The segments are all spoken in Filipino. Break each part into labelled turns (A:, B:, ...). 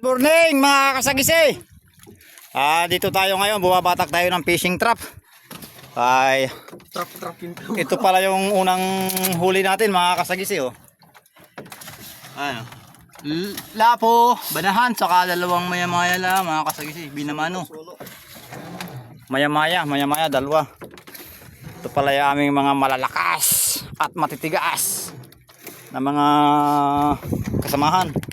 A: Morning mga kasagisi. Ah, dito tayo ngayon, bumabatak tayo ng fishing trap. Ay,
B: Trap trap
A: ito pala yung unang huli natin mga kasagisi oh. Ano? Lapo, banahan, saka dalawang maya-maya lang mga kasagisi, binamano. Maya-maya, maya-maya, dalawa. Ito pala yung aming mga malalakas at matitigas na mga kasamahan.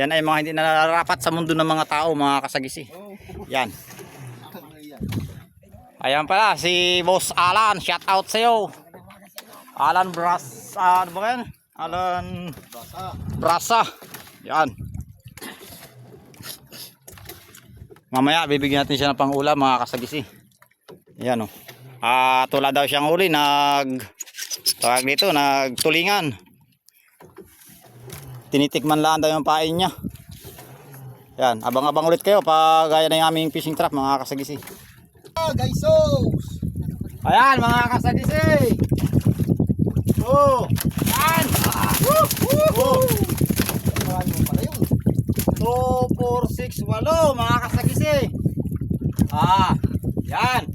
A: Yan ay mga hindi nararapat sa mundo ng mga tao, mga kasagisi. Yan. Ayan pala, si Boss Alan. Shout out sa'yo. Alan Bras... ah, ano ba yan? Alan... Brasa. Yan. Mamaya, bibigyan natin siya ng pangulam, mga kasagisi. Yan o. Oh. Ah, tula daw siyang huli. Nag... Tawag dito, nagtulingan. Tinitikman lang daw yung pain niya. Yan, abang-abang ulit kayo pag gaya na yung aming fishing trap, mga kasagisi.
B: Ah, guys, so.
A: Ayan mga kasagisi. Oh, yan. Woo, woo, woo.
B: Marami mo pala yun.
A: 2, 4, 6, 8 mga kasagisi. Ah, yan.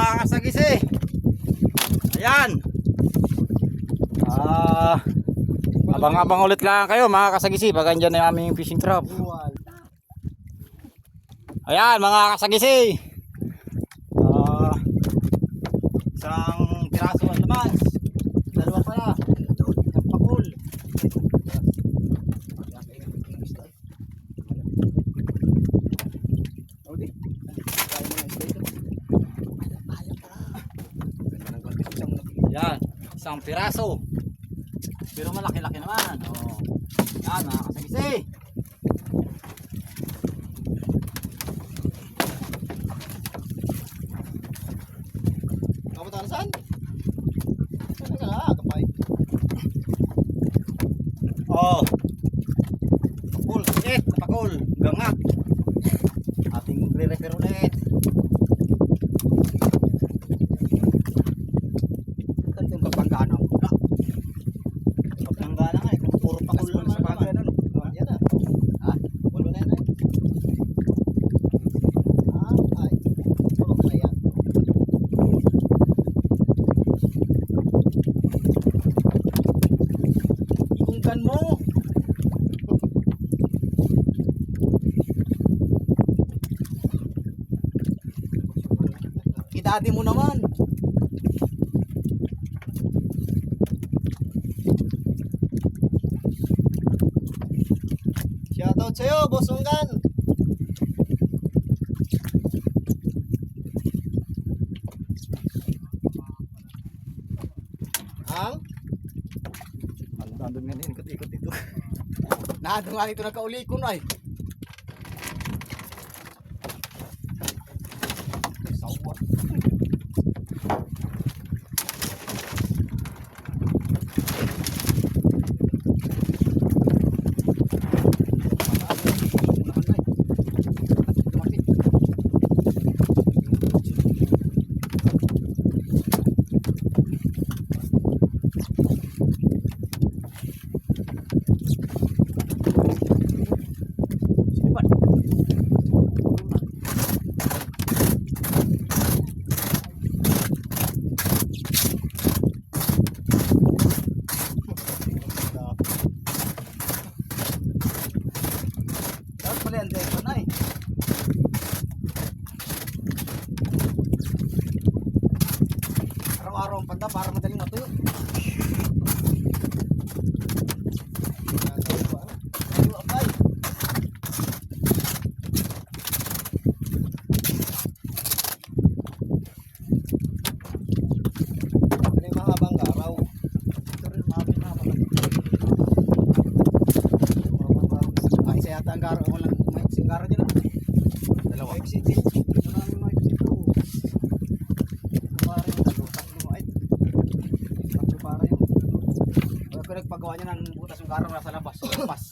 A: Walo mga kasagisi. Ayan. Ah, abang-abang ulit lang kayo mga kasagisi pag andyan na yung aming fishing trap. Ayan mga kasagisi. Ah, isang piraso ang laman. Dalawa pala. Isang pakul.
B: Audi. Kaya mo na isda ito. Ang konti isang laki.
A: Yan, isang piraso. Dati mo
B: naman. Shoutout sa'yo, Boss Unggan.
A: Ang? Ang
B: dami nga ikot-ikot dito. Nakadungan ito na kaulikon ay. sale al. Nakuha niya ng butas yung karong nasa labas. Sa labas.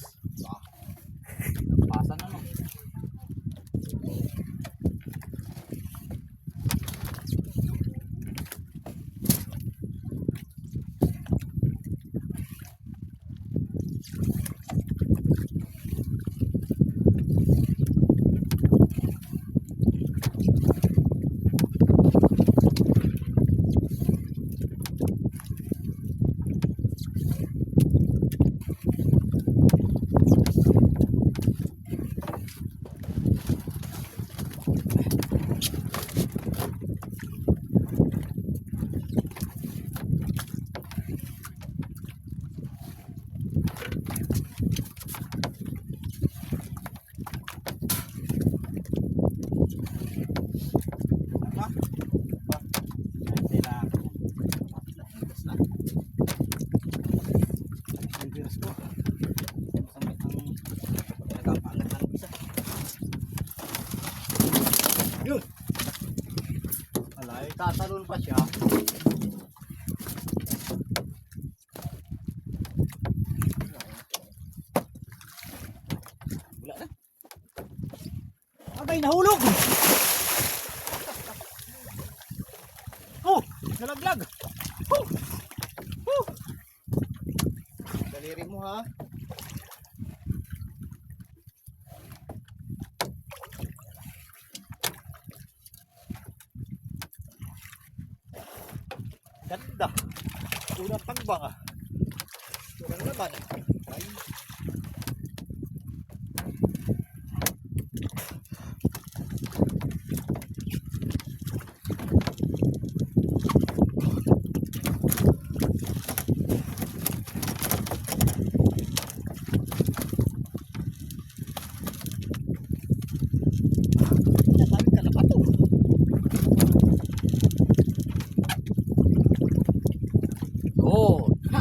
B: 大大众帕杰啊。Ganda. Unang pangbang ah. Unang laman ah. Ay.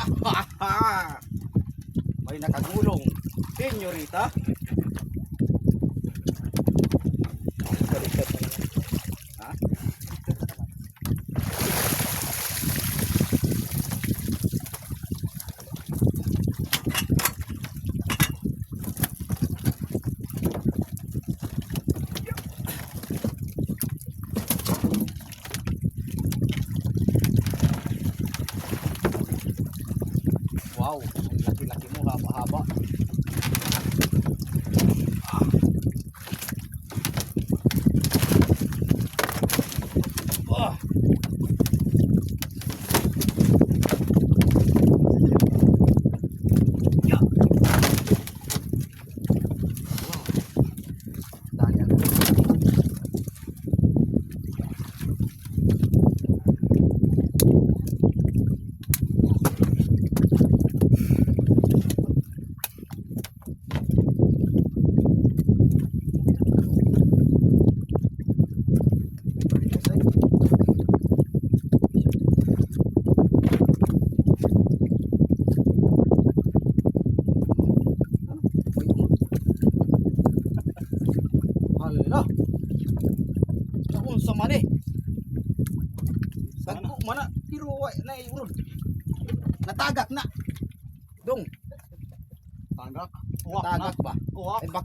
B: May nakagulong. Senyorita.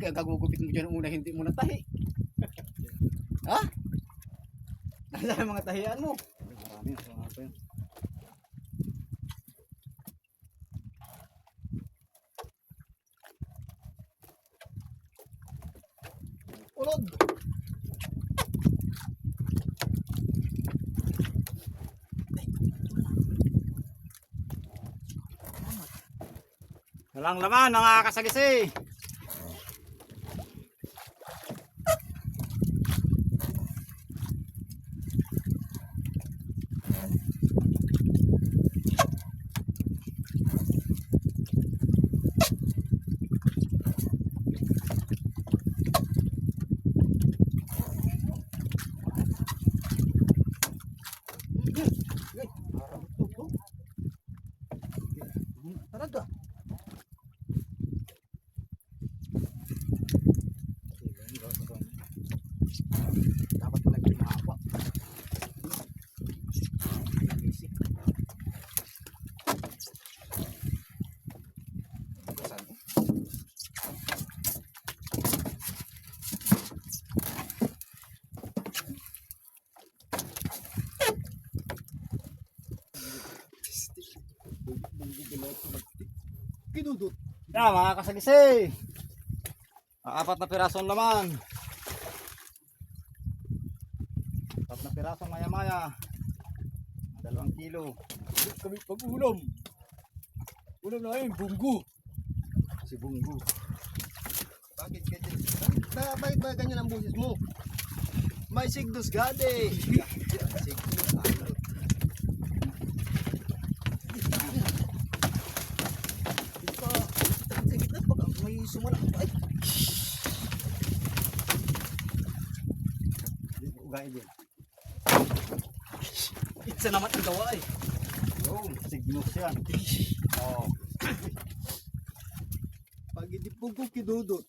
B: Bakit ang kagugupit mo dyan una hindi mo natahi? ha? Nasaan ang mga tahian mo?
A: Marami. Marami.
B: Ulod.
A: Walang laman, mga kasagisi.
B: Talaga. Dapat pala hindi mahaba. Basic. Saan? Kinudot.
A: Yan, mga kasagisi. Apat na pirasong laman. Apat na pirasong maya-maya. Dalawang kilo.
B: kami pag-ulam. Ulam na yun, bunggo.
A: Si Bunggu.
B: Bakit ganyan? Ba, bakit ba ganyan ang boses mo? May sigdos gade. sigdos, ano? Hindi pa, sa gitna, baka may sumala. Ay,
A: Ugay din.
B: isa naman ang gawa eh.
A: Yung, signus yan. Oh.
B: Pagi di pugong kinudot.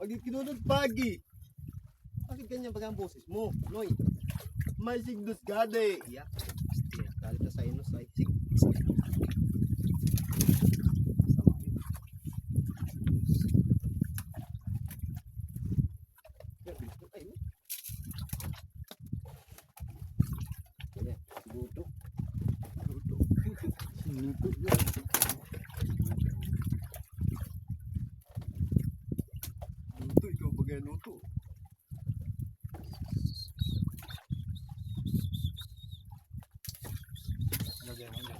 B: Pagi kinudot pagi. Bakit ganyan ba ang boses mo? Noy. May sigdos gade. Yeah. Stiya, kalit na sa inos ay sig. Luto. Luto. Luto. Ikaw bagay luto.
A: Lagyan mo.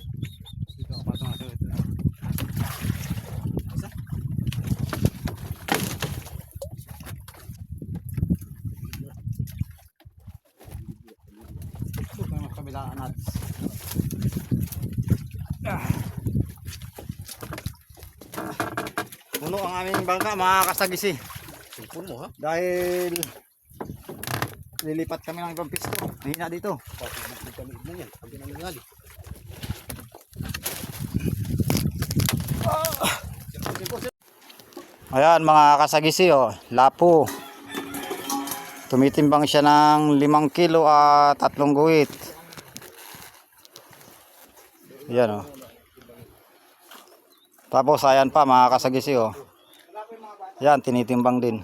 A: Ito, patong na ito.
B: Isa?
A: Ito. Ah. Puno ang aming bangka mga kasagisi.
B: Sipon mo ha?
A: Dahil lilipat kami ng ibang pisto. Mahina dito.
B: Mo kami mo yan. Pag nangyali.
A: Ayan mga kasagisi oh, lapo. Tumitimbang siya ng 5 kilo at tatlong guhit. Ayan oh. Tapos ayan pa mga kasagisi oh. Yan, tinitimbang din.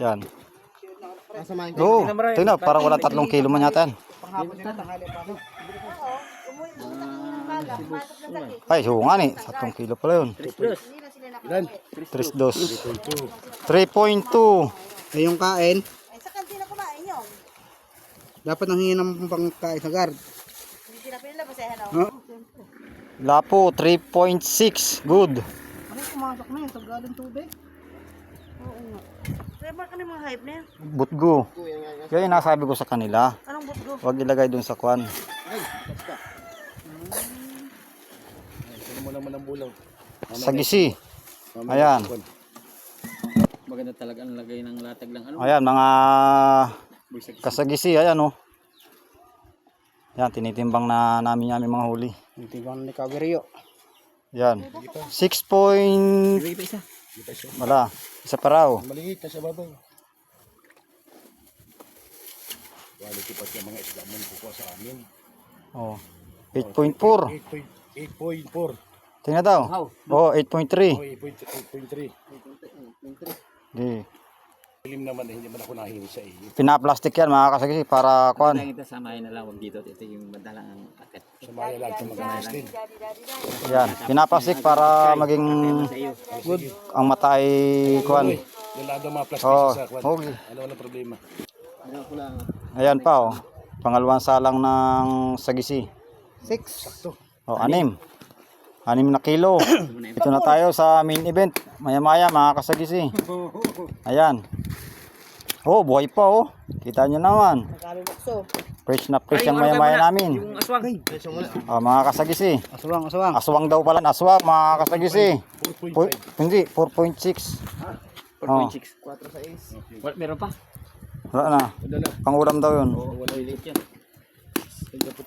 A: Yan. Oo, tingnan, parang wala tatlong kilo man yata yan. Ay, so nga ni, tatlong kilo pala yun.
B: Ilan?
A: 3 dos. 3.2.
C: Ay yung kain,
D: sa kantina kumain yun.
C: dapat nang hingin ng pangkain sa guard.
D: Hindi sila pinalabasahan ako.
A: Lapo, 3.6. Good.
C: Ano pumasok na yun sa galing tubig?
D: Oo nga. Kaya ba kanina mga hype na yan?
A: Butgo. Kaya yung nasabi ko sa kanila,
D: Anong butgo?
A: huwag ilagay dun sa kwan.
B: Ay, basta. Sino mo naman ang bulaw?
A: Sa gisi. Ayan.
E: Maganda talaga ang lagay ng latag lang. Ano?
A: Ayan, mga kasagisi. Ayan oh. Yan, tinitimbang na namin yung aming mga huli.
C: Ba ni Kawirio?
A: Yan. 6 point... Wala. Isa pa raw.
B: Maliit sa babaw. Quality pa siya mga isda mo kukuha sa amin.
A: Oh. 8.4.
B: 8.4.
A: Tingnan daw. Oh, 8.3.
B: 8.3.
A: Di.
B: Ilim naman eh, hindi man ako nahingi sa iyo.
A: Pinaplastic yan mga kasagisi para kuan.
E: Lang ito samahin na lang wag dito. Ito yung madalang ang akit.
B: Sa maya lang ito mag-astin.
A: Yan, pinaplastic para maging good ang mata ay kuan.
B: Lalado mga plastic
A: Oh,
B: sa kwan.
A: okay.
B: Ano wala problema.
E: Ano.
A: Ayan pa oh. Pangalawang salang ng sagisi.
C: Six.
A: Oh, anim. Anim na kilo. Ito na tayo sa main event. Maya-maya mga kasagisi. Ayan. Oh, buhay pa oh. Kita nyo naman. Fresh na fresh ang maya-maya namin.
E: Yung aswang.
A: Oh, mga kasagisi.
C: Aswang, aswang.
A: Aswang daw pala. Aswang mga kasagisi.
B: 4.5.
A: Po- hindi, 4.6. Oh,
E: 4.6. What, meron pa?
A: wala na.
B: Wala na.
A: Pangulam daw yun.
E: Oo, wala ulit yan.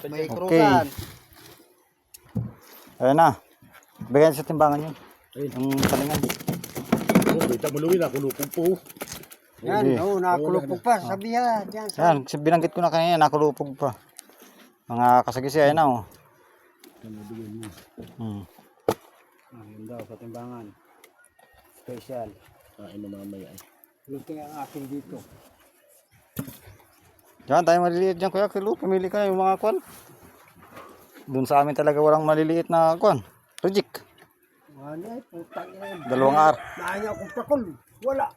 C: May
A: Okay. Ayan na. Bigyan sa timbangan yun. Yung talingan.
B: Oh, kita mo luwi na kulupog po.
C: Yan,
A: Sige.
C: oh, nakulupog pa. Sabihan. Yan.
A: Yan, kasi binanggit ko na kanina, nakulupog pa. Mga kasagisi, ayan na oh. Hmm.
C: Ayun daw, sa timbangan. Special.
B: Kain mo mamaya eh.
C: Luting ang akin dito.
A: Diyan, tayo maliliit dyan, kuya. Kilo, pumili ka yung mga kwan. Doon sa amin talaga walang maliliit na kwan. Rejik.
C: Ano eh, putang ina yun.
A: Dalawang ar.
C: Nanya akong pakol. Wala.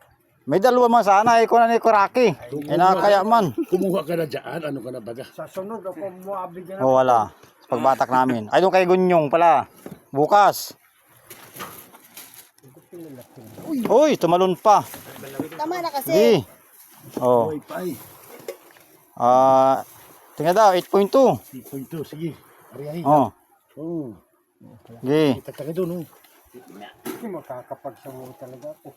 A: May dalawa man sana, eh, kunan ni Kuraki. Eh, nakakaya man.
B: Kumuha ka na dyan. Ano ka na baga?
C: Sa sunod ako muabigyan
A: Oh, wala. Sa pagbatak namin. Ay, doon kay Gunyong pala. Bukas. Uy, tumalon pa.
D: Tama na kasi.
A: Di. Oh. Ah, tingnan daw, 8.2.
B: 3.2. Sige. Ariyahin.
A: Oh.
B: Oh.
A: Di.
B: Kita ka doon. Oh.
C: Hindi makakapagsawa talaga ako.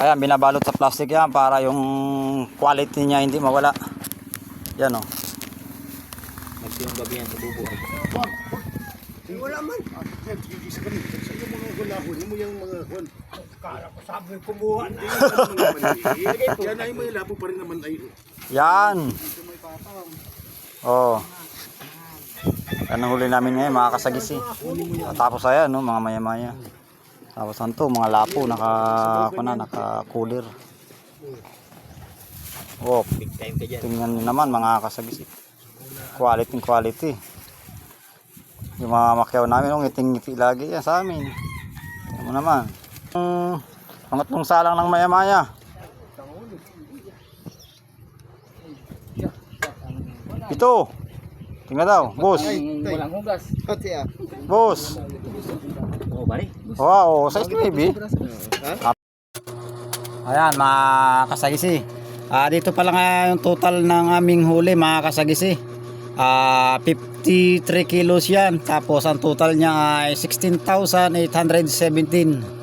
A: Ayan, binabalot sa plastic yan para yung quality niya hindi mawala. Yan oh.
E: Nagsiyung gabi yan sa bubo.
B: Wala man. Sa kanil. Sa iyo mga hulahon. Mo yung mga kwan.
C: Kala ko sabi kumuha na.
B: Yan ay may labo pa rin naman ay.
A: Yan. Oh. Yan ang huli namin ngayon, mga kasagisi. Tapos ayan, no, mga maya-maya. Tapos ano to, mga lapo, naka, ako na, naka cooler. Oh,
E: Big time ka dyan.
A: tingnan nyo naman mga kasagisi. Quality quality. Yung mga makyaw namin, oh, ngiting-ngiti lagi yan sa amin. Tingnan mo naman. Um, pangatlong salang ng maya-maya. Ito. Tingnan daw, boss.
E: Walang hugas.
A: Boss.
E: Oo, bari.
A: Wow, size ni baby. Ayan, mga kasagisi. Ah, dito pa lang yung total ng aming huli, mga kasagisi. Ah, 53 kilos yan. Tapos ang total niya ay 16,817.